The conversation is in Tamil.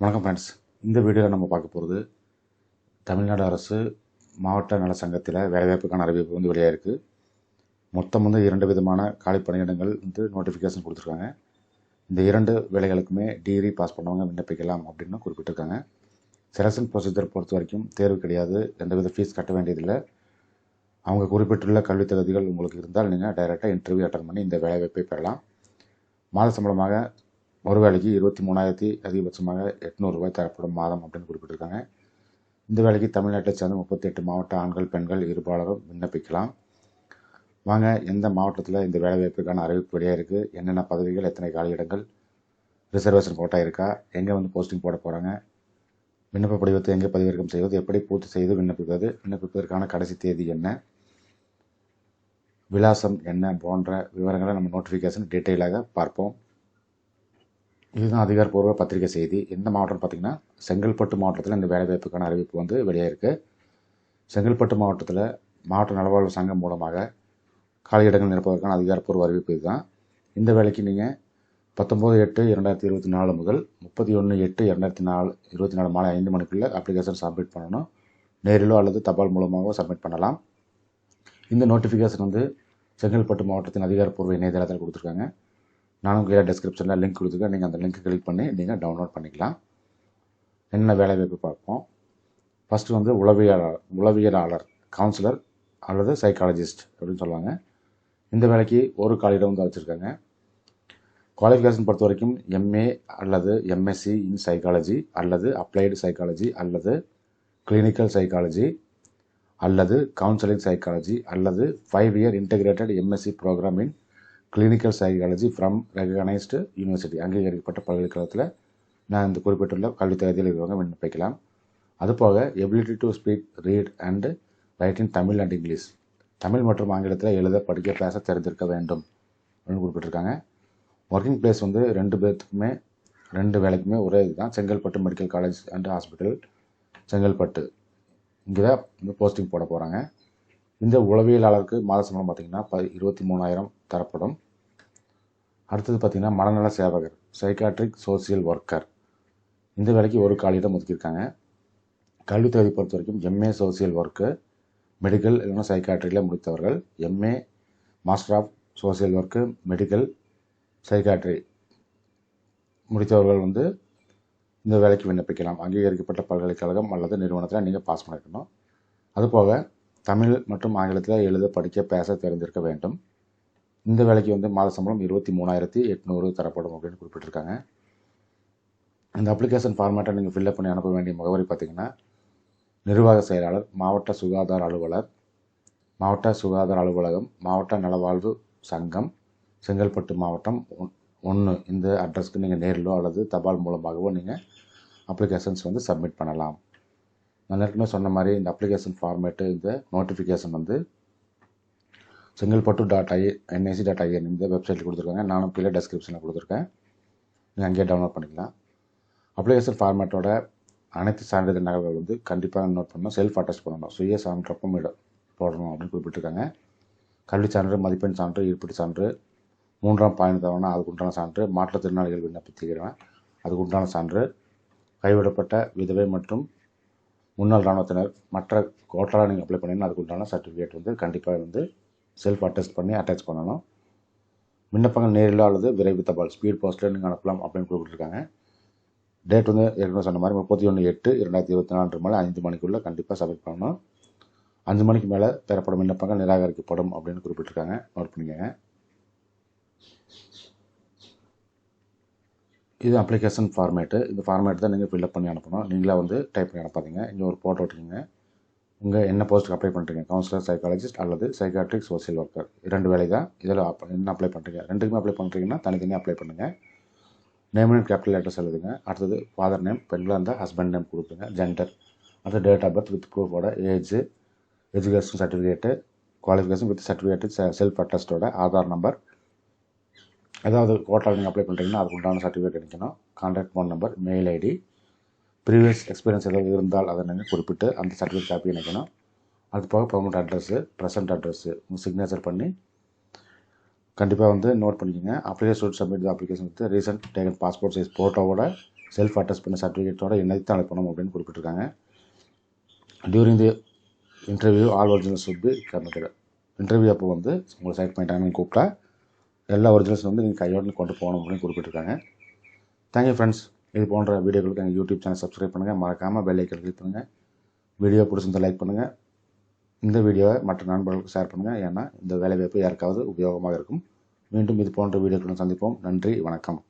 வணக்கம் ஃப்ரெண்ட்ஸ் இந்த வீடியோவில் நம்ம பார்க்க போகிறது தமிழ்நாடு அரசு மாவட்ட நல சங்கத்தில் வேலைவாய்ப்புக்கான அறிவிப்பு வந்து வெளியாயிருக்கு. மொத்தம் வந்து இரண்டு விதமான காலி பணியிடங்கள் வந்து நோட்டிஃபிகேஷன் கொடுத்துருக்காங்க. இந்த இரண்டு வேலைகளுக்குமே டிகிரி பாஸ் பண்ணவங்க விண்ணப்பிக்கலாம் அப்படின்னு குறிப்பிட்டிருக்காங்க. செலெக்ஷன் ப்ரொசீஜர் பொறுத்த வரைக்கும் தேர்வு கிடையாது. எந்தவித ஃபீஸ் கட்ட வேண்டியதில்லை. அவங்க குறிப்பிட்டுள்ள கல்வித் தகுதிகள் உங்களுக்கு இருந்தால் நீங்கள் டைரெக்டாக இன்டர்வியூ அட்டன் பண்ணி இந்த வேலைவாய்ப்பை பெறலாம். மாத சம்பளமாக ஒரு வேலைக்கு இருபத்தி மூணாயிரத்தி அதிகபட்சமாக எட்நூறுரூவாய் தரப்படும் மாதம் அப்படின்னு குறிப்பிட்டிருக்காங்க. இந்த வேலைக்கு தமிழ்நாட்டை சேர்ந்த முப்பத்தி எட்டு மாவட்ட ஆண்கள் பெண்கள் இருபாலரும் விண்ணப்பிக்கலாம். வாங்க எந்த மாவட்டத்தில் இந்த வேலைவாய்ப்புக்கான அறிவிப்பு வெளியாக இருக்குது என்னென்ன பதவிகள் எத்தனை காலியிடங்கள் ரிசர்வேஷன் கோட்டா இருக்கா? எங்கே வந்து போஸ்டிங் போட போகிறாங்க விண்ணப்ப படிவத்தை எங்கே பதிவிறக்கம் செய்வது எப்படி பூர்த்தி செய்து விண்ணப்பிப்பது விண்ணப்பிப்பதற்கான கடைசி தேதி என்ன விலாசம் என்ன போன்ற விவரங்களை நம்ம நோட்டிஃபிகேஷன் டீட்டெயிலாக பார்ப்போம். இதுதான் அதிகாரப்பூர்வ பத்திரிகை செய்தி. எந்த மாவட்டம்னு பார்த்தீங்கன்னா செங்கல்பட்டு மாவட்டத்தில் இந்த வேலைவாய்ப்புக்கான அறிவிப்பு வந்து வெளியாயிருக்கு. செங்கல்பட்டு மாவட்டத்தில் மாவட்ட நலவாழ்வு சங்கம் மூலமாக காலியிடங்கள் நிரப்புவதற்கான அதிகாரப்பூர்வ அறிவிப்பு இதுதான். இந்த வேலைக்கு நீங்கள் பத்தொம்போது எட்டு இரண்டாயிரத்தி இருபத்தி நாலு முதல் முப்பத்தி ஒன்று எட்டு இரண்டாயிரத்தி நாலு இருபத்தி நாலு மாலை ஐந்து மணிக்குள்ளே அப்ளிகேஷன் சப்மிட் பண்ணணும். நேரிலோ அல்லது தபால் மூலமாகவோ சப்மிட் பண்ணலாம். இந்த நோட்டிஃபிகேஷன் வந்து செங்கல்பட்டு மாவட்டத்தின் அதிகாரப்பூர்வ இணையதளத்தில் கொடுத்துருக்காங்க. நானும் கீழே டிஸ்கிரிப்ஷனில் லிங்க் கொடுத்துருக்கேன். நீங்கள் அந்த லிங்க் கிளிக் பண்ணி நீங்கள் டவுன்லோட் பண்ணிக்கலாம். என்ன வேலைவாய்ப்பு பார்ப்போம். ஃபஸ்ட்டு வந்து உளவியலாளர் உளவியலாளர் கவுன்சிலர் அல்லது சைக்காலஜிஸ்ட் அப்படின்னு சொல்லுவாங்க. இந்த வேலைக்கு ஒரு காலியிடம் வந்து வச்சுருக்காங்க. குவாலிஃபிகேஷன் பொறுத்த வரைக்கும் எம்ஏ அல்லது எம்எஸ்சி இன் சைக்காலஜி அல்லது அப்ளைடு சைக்காலஜி அல்லது கிளினிக்கல் சைக்காலஜி அல்லது கவுன்சிலிங் சைக்காலஜி அல்லது five year integrated MSc programme in clinical psychology from recognised university அங்கீகரிக்கப்பட்ட பல்கலைக்கழகத்தில் நான் இந்த குறிப்பிட்டுள்ள கல்வி தகுதியில் இருக்கிறவங்க விண்ணப்பிக்கலாம். அதுபோக ability to speak read and write in Tamil and English Tamil மற்றும் ஆங்கிலத்தில் எழுத படிக்க பேச தெரிஞ்சிருக்க வேண்டும் அப்படின்னு குறிப்பிட்டிருக்காங்க. ஒர்க்கிங் பிளேஸ் வந்து ரெண்டு பேர்த்துக்குமே ரெண்டு வேலைக்குமே ஒரே இதுதான். Chengalpattu medical college and hospital Chengalpattu. இங்கே தான் இந்த போஸ்டிங் போட போகிறாங்க இந்த உளவியலாளருக்கு மாத சம்பளம் பார்த்திங்கன்னா ப இருபத்தி மூணாயிரம் தரப்படும். அடுத்தது பார்த்திங்கன்னா மனநல சேவகர் சைக்காட்ரிக் சோசியல் ஒர்க்கர் இந்த வேலைக்கு ஒரு காலியிடம் ஒதுக்கியிருக்காங்க. கல்வி தகுதி பொறுத்த வரைக்கும் எம்ஏ சோசியல் ஒர்க்கு மெடிக்கல் இல்லைன்னா சைக்காட்ரியில் முடித்தவர்கள். MA master of social work medical psychiatry முடித்தவர்கள் வந்து இந்த வேலைக்கு விண்ணப்பிக்கலாம். அங்கீகரிக்கப்பட்ட பல்கலைக்கழகம் அல்லது நிறுவனத்தில் நீங்கள் பாஸ் பண்ணிக்கணும் அதுபோக தமிழ் மற்றும் ஆங்கிலத்தில் எழுத படிக்க பேச தெரிந்திருக்க வேண்டும். இந்த வேலைக்கு வந்து மாத சம்பளம் இருபத்தி மூணாயிரத்தி எட்நூறு தரப்படும் அப்படின்னு குறிப்பிட்டிருக்காங்க. இந்த அப்ளிகேஷன் ஃபார்மேட்டை நீங்கள் ஃபில்அப் பண்ணி அனுப்ப வேண்டிய முகவரி பார்த்தீங்கன்னா நிர்வாக செயலாளர் மாவட்ட சுகாதார அலுவலர் மாவட்ட சுகாதார அலுவலகம் மாவட்ட நலவாழ்வு சங்கம் செங்கல்பட்டு மாவட்டம் ஒன்று இந்த அட்ரஸ்க்கு நீங்கள் நேரிலோ அல்லது தபால் மூலமாகவோ நீங்கள் அப்ளிகேஷன்ஸ் வந்து சப்மிட் பண்ணலாம். நான் ஏற்கனவே சொன்ன மாதிரி இந்த அப்ளிகேஷன் ஃபார்மேட்டு இந்த நோட்டிஃபிகேஷன் வந்து Chengalpattu dot I NIC dot IN இந்த வெப்சைட்டில் கொடுத்துருக்காங்க. நானும் கீழே டெஸ்கிரிப்ஷனில் கொடுத்துருக்கேன். நீங்கள் அங்கேயே டவுன்லோட் பண்ணிக்கலாம். அப்ளிகேஷன் ஃபார்மேட்டோட அனைத்து சான்றிதழ் நகல்கள் வந்து கண்டிப்பாக நோட் பண்ணணும். செல்ஃப் அட்டஸ்ட் பண்ணணும். சுய சான்றப்பும் போடணும் அப்படின்னு குறிப்பிட்டிருக்காங்க. கல்வி சான்று மதிப்பெண் சான்று இருப்பிட்டு சான்று மூன்றாம் பாயிண்ட் தவணை அதுக்கு உண்டான சான்று மாற்றுத்திறனாளிகள் விண்ணப்பித்துக்கிறேன் அதுக்கு உண்டான சான்று கைவிடப்பட்ட விதவை மற்றும் முன்னாள் இராணுவத்தினர் மற்ற கோட்டாலாக நீங்கள் அப்ளை பண்ணிங்கன்னா அதுக்கு உண்டான சர்டிஃபிகேட் வந்து கண்டிப்பாக வந்து செல்ஃப் அட்டஸ்ட் பண்ணி அட்டாச் பண்ணணும். விண்ணப்பங்கள் நேரில் அல்லது விரைவு தபால் ஸ்பீட் போஸ்ட்டில் நீங்கள் அனுப்பலாம் அப்படின்னு கொடுத்துருக்காங்க டேட் வந்து ஏற்கனவே சொன்ன மாதிரி முப்பத்தி ஒன்று எட்டு இரண்டாயிரத்தி இருபத்தி நாலு மேலே அஞ்சு மணிக்குள்ளே கண்டிப்பாக சப்மிட் பண்ணணும். அஞ்சு மணிக்கு மேலே பெறப்படும் விண்ணப்பங்கள் நிராகரிக்கப்படும் அப்படின்னு குறிப்பிட்டிருக்காங்க. நோட் பண்ணிக்கோங்க. இது அப்ளிகேஷன் ஃபார்மேட்டு இந்த ஃபார்மேட் தான் நீங்கள் ஃபில்அப் பண்ணி அனுப்பணும். நீங்களாக வந்து டைப் பண்ணி அனுப்பாதீங்க. இங்கே ஒரு ஃபோட்டோ எடுத்துக்கோங்க. உங்கள் என்ன போஸ்ட்டுக்கு அப்ளை பண்ணுறீங்க கவுன்சிலர் சைக்காலஜிஸ்ட் அல்லது சைக்காட்ரிக் சோசியல் ஒர்க்கர் இரண்டு வேலை தான் இதில் என்ன அப்ளை பண்ணுறீங்க ரெண்டுக்குமே அப்ளை பண்ணுறீங்கன்னா தனித்தனியாக அப்ளை பண்ணுங்கள் நேம் அண்ட் கேபிட்டல் லெட்டர்ஸ் எழுதுங்க. அடுத்தது ஃபாதர் நேம் பெண்களாக இருந்தால் ஹஸ்பண்ட் நேம் கொடுத்துங்க ஜெண்டர் அடுத்து date of birth with ப்ரூஃபோட age education certificate qualification with certificate self அட்டஸ்டோட Aadhaar number ஏதாவது கோட்டால் நீங்கள் அப்ளை பண்ணுறீங்கன்னா அதுக்கு உண்டான சர்டிஃபிகேட் கிடைக்கணும் contact phone number mail ID previous experience ஏதாவது இருந்தால் அதை நீங்கள் குறிப்பிட்டு அந்த சர்டிஃபிகேட் காப்பி இணைக்கணும். அது போக பர்மனெண்ட் அட்ரஸ்ஸு ப்ரெசன்ட் அட்ரஸ்ஸு உங்கள் சிக்னேச்சர் பண்ணி கண்டிப்பாக வந்து நோட் பண்ணிக்கோங்க. Application submit the application with recent taken passport size ஃபோட்டோவோட self attest பண்ண சர்டிஃபிகேட்டோட இணைத்து அனுப்பணும் அப்படின்னு குறிப்பிட்டிருக்காங்க. During the interview all originals வந்து பி இன்டர்வியூ அப்போ வந்து உங்களை செலக்ட் பண்ணிட்டாங்கன்னு கூப்பிட்டா எல்லா ஒரிஜினல்ஸ் வந்து நீங்கள் கையோடு கொண்டு போகணும் அப்படின்னு குறிப்பிட்டிருக்காங்க. தேங்க்யூ ஃப்ரெண்ட்ஸ் இது போன்ற வீடியோக்களுக்கு எங்கள் யூடியூப் சேனல் சப்ஸ்கிரைப் பண்ணுங்கள் மறக்காமல் பெல்லைக்கல் கிளிக் பண்ணுங்கள் வீடியோ பிடிச்சிருந்த லைக் பண்ணுங்கள் இந்த வீடியோவை மற்ற நண்பர்களுக்கு ஷேர் பண்ணுங்கள் ஏன்னா இந்த வேலைவாய்ப்பு யாருக்காவது உபயோகமாக இருக்கும். மீண்டும் இது போன்ற வீடியோக்களும் சந்திப்போம். நன்றி வணக்கம்.